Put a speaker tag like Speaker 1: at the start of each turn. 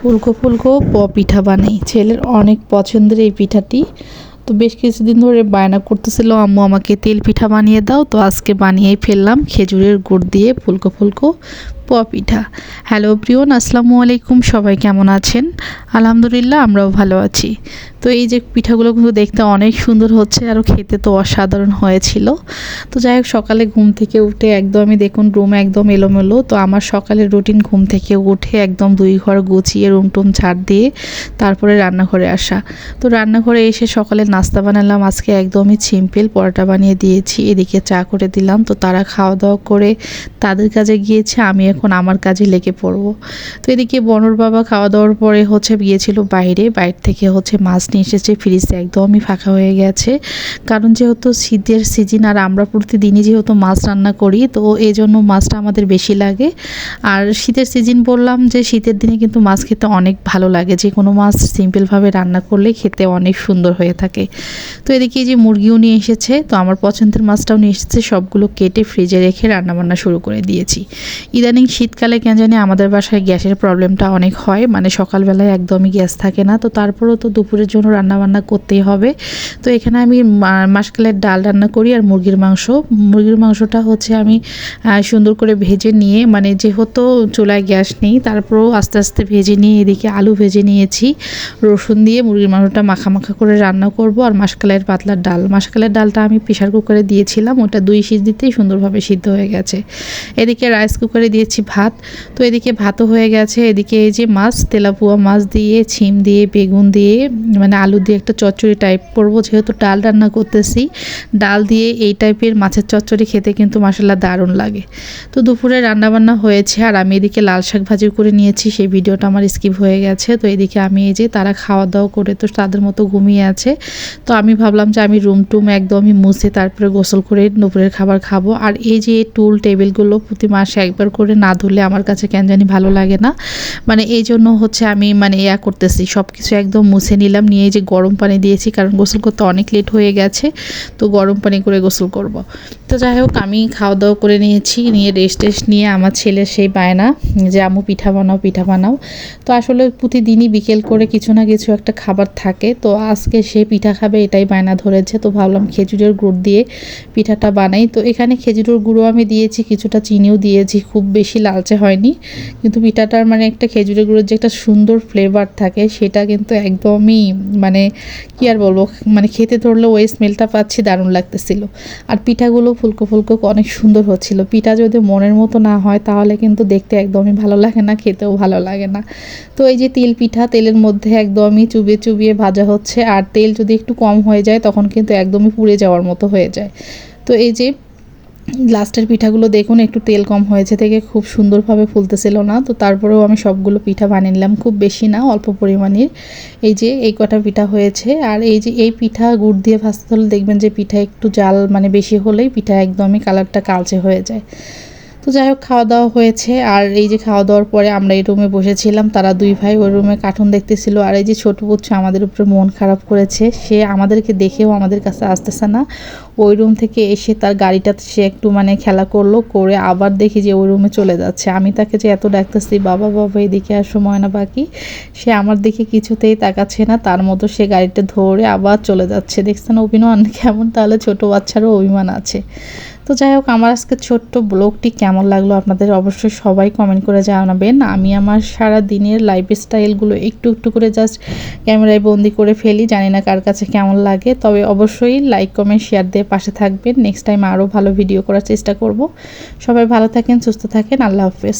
Speaker 1: ফুলকো ফুলকো পিঠা বানাই। ছেলের অনেক পছন্দের এই পিঠাটি। তো বেশ কিছুদিন ধরে বায়না করতেছিল, আম্মু, আমাকে তেল পিঠা বানিয়ে দাও। তো আজকে বানিয়েই ফেললাম, খেজুরের গুড় দিয়ে ফুলকো ফুলকো প পিঠা। হ্যালো প্রিয়ন, আসসালামু আলাইকুম, সবাই কেমন আছেন? আলহামদুলিল্লাহ, আমরাও ভালো আছি। তো এই যে পিঠাগুলো কিন্তু দেখতে অনেক সুন্দর হচ্ছে, আরও খেতে তো অসাধারণ হয়েছিল। তো যাই হোক, সকালে ঘুম থেকে উঠে একদমই দেখুন, রুম একদম এলোমেলো। তো আমার সকালের রুটিন ঘুম থেকে উঠে একদম দুই ঘর গুছিয়ে রুম টুম ছাড় দিয়ে তারপরে রান্নাঘরে আসা। তো রান্নাঘরে এসে সকালে নাস্তা বানালাম, আজকে একদমই সিম্পল পরোটা বানিয়ে দিয়েছি, এদিকে চা করে দিলাম। তো তারা খাওয়া দাওয়া করে তাদের কাজে গিয়েছে, আমি এখন আমার কাজে লেগে পড়ব। তো এদিকে বনর বাবা খাওয়া দাওয়ার পরে হচ্ছে গিয়েছিল বাইরে বাইরে থেকে হচ্ছে মাছ নিয়ে এসেছে, ফ্রিজে একদমই ফাঁকা হয়ে গেছে। কারণ যেহেতু শীতের সিজন আর আমরা প্রতিদিনই যেহেতু মাছ রান্না করি, তো এই জন্য মাছটা আমাদের বেশি লাগে। আর শীতের সিজন বললাম যে শীতের দিনে কিন্তু মাছ খেতে অনেক ভালো লাগে। যে কোনো মাছ সিম্পলভাবে রান্না করলে খেতে অনেক সুন্দর হয়ে থাকে। তো এদিকে যে মুরগিও নিয়ে এসেছে, তো আমার পছন্দের মাছটাও নিয়ে এসেছে, সবগুলো কেটে ফ্রিজে রেখে রান্নাবান্না শুরু করে দিয়েছি। ইদানিং শীতকালে কেন জানি আমাদের বাসায় গ্যাসের প্রবলেমটা অনেক হয় মানে সকালবেলায় একদমই গ্যাস থাকে না, তো তারপরেও তো দুপুরের জন্য রান্নাবান্না করতেই হবে। তো এখানে আমি মাসকালের ডাল রান্না করি আর মুরগির মাংস। মুরগির মাংসটা হচ্ছে আমি সুন্দর করে ভেজে নিয়ে মানে যেহেতু চুলায় গ্যাস নেই, তারপরেও আস্তে আস্তে ভেজে নিয়ে এদিকে আলু ভেজে নিয়েছি। রসুন দিয়ে মুরগির মাংসটা মাখা করে রান্না করব আর মাসকালের পাতলার ডাল। মাসকালের ডালটা আমি প্রেশার কুকারে দিয়েছিলাম, ওটা দুই সিজ দিতেই সুন্দরভাবে সিদ্ধ হয়ে গেছে। এদিকে রাইস কুকারে দিয়েছি ভাত। তো এদিকে ভাতও হয়ে গেছে। এদিকে এই যে মাছ, তেলাপুয়া মাছ দিয়ে, ছিম দিয়ে, বেগুন দিয়ে মানে আলু দিয়ে একটা চচ্চড়ি টাইপ করব। যেহেতু ডাল রান্না করতেছি, ডাল দিয়ে এই টাইপের মাছের চচ্চড়ি খেতে কিন্তু মশলা দারুণ লাগে। তো দুপুরে রান্নাবান্না হয়েছে আর আমি এদিকে লাল শাক ভাজি করে নিয়েছি, সেই ভিডিওটা আমার স্কিপ হয়ে গেছে। তো এদিকে আমি এই যে তারা খাওয়া দাওয়া করে তো তাদের মতো ঘুমিয়ে আছে। তো আমি ভাবলাম যে আমি রুম টুম একদমই মুছে তারপরে গোসল করে দুপুরের খাবার খাব। আর এই যে টুল টেবিলগুলো প্রতি মাসে একবার করে না ধুলে আমার কাছে কেন জানি ভালো লাগে না। মানে এই জন্য হচ্ছে আমি মানে ইয়া করতেছি সব কিছু একদম মুছে নিলাম, নিয়ে যে গরম পানি দিয়েছি, কারণ গোসল করতে অনেক লেট হয়ে গেছে, তো গরম পানি করে গোসল করব। তো যাই হোক, আমি খাওয়া দাওয়া করে নিয়েছি, নিয়ে রেস্ট টেস্ট নিয়ে আমার ছেলে সেই বায়না, যে আমু পিঠা বানাও পিঠা বানাও। তো আসলে প্রতিদিনই বিকেল করে কিছু না কিছু একটা খাবার থাকে, তো আজকে সে পিঠা খাবে, এটাই বায়না ধরেছে। তো ভাবলাম খেজুরের গুড় দিয়ে পিঠাটা বানাই। তো এখানে খেজুরের গুঁড়ো আমি দিয়েছি, কিছুটা চিনিও দিয়েছি, খুব বেশি লালচে হয়নি। কিন্তু পিঠাটার মানে একটা খেজুরের গুঁড়োর যে একটা সুন্দর ফ্লেভার থাকে, সেটা কিন্তু একদমই মানে কি আর বলব মানে খেতে ধরলে ওই স্মেলটা পাচ্ছি, দারুণ লাগতেছিল। আর পিঠাগুলো ফুলকো ফুলকো অনেক সুন্দর হচ্ছিল। পিঠা যদি মনের মতো না হয়, তাহলে কিন্তু দেখতে একদমই ভালো লাগে না, খেতেও ভালো লাগে না। তো এই যে তিল পিঠা, তেলের মধ্যে একদমই চুবিয়ে চুবিয়ে ভাজা হচ্ছে। আর তেল যদি একটু কম হয়ে যায়, তখন কিন্তু একদমই পুড়ে যাওয়ার মতো হয়ে যায়। তো এই যে লাস্টের পিঠাগুলো দেখুন, একটু তেল কম হয়েছে থেকে খুব সুন্দরভাবে ফুলতেছিল না, তো তারপরেও আমি সবগুলো পিঠা বানিয়ে নিলাম, খুব বেশি না, অল্প পরিমাণের। এই যে, এই কটা পিঠা হয়েছে, আর এই যে, এই পিঠা গুড় দিয়ে ভাজতে হলে দেখবেন যে পিঠা একটু জাল মানে বেশি হলেই পিঠা একদমই কালারটা কালচে হয়ে যায়। তো যাই হোক, খাওয়া দাওয়া হয়েছে। আর এই যে খাওয়া দাওয়ার পরে আমরা এই রুমে বসেছিলাম, তারা দুই ভাই ওই রুমে কার্টুন দেখতেছিল। আর এই যে ছোটো পুচ্ছ আমাদের উপরে মন খারাপ করেছে, সে আমাদেরকে দেখেও আমাদের কাছে আসতেছে না। ওই রুম থেকে এসে তার গাড়িটা সে একটু মানে খেলা করল, করে আবার দেখি যে ওই রুমে চলে যাচ্ছে। আমি তাকে যে এত ডাকতেছি, বাবা বাবা, এদিকে আর সময় না বাকি। সে আমার দিকে কিছুতেই তাকাচ্ছে না, তার মতো সে গাড়িটা ধরে আবার চলে যাচ্ছে। দেখছেন অভিমান কেমন তাহলে ছোট বাচ্চারও অভিমান আছে। তো যাই হোক, আমার আজকে ছোট্ট ব্লগটি কেমন লাগল আপনাদের অবশ্যই সবাই কমেন্ট করে জানাবেন। আমি আমার সারা দিনের লাইফ স্টাইলগুলো একটু একটু করে জাস্ট ক্যামেরায় বন্দি করে ফেলি, জানি না কার কাছে কেমন লাগে। তবে অবশ্যই লাইক কমেন্ট শেয়ার দিয়ে পাশে থাকবেন। নেক্সট টাইম আরও ভালো ভিডিও করার চেষ্টা করব। সবাই ভালো থাকেন, সুস্থ থাকেন, আল্লাহ হাফেজ।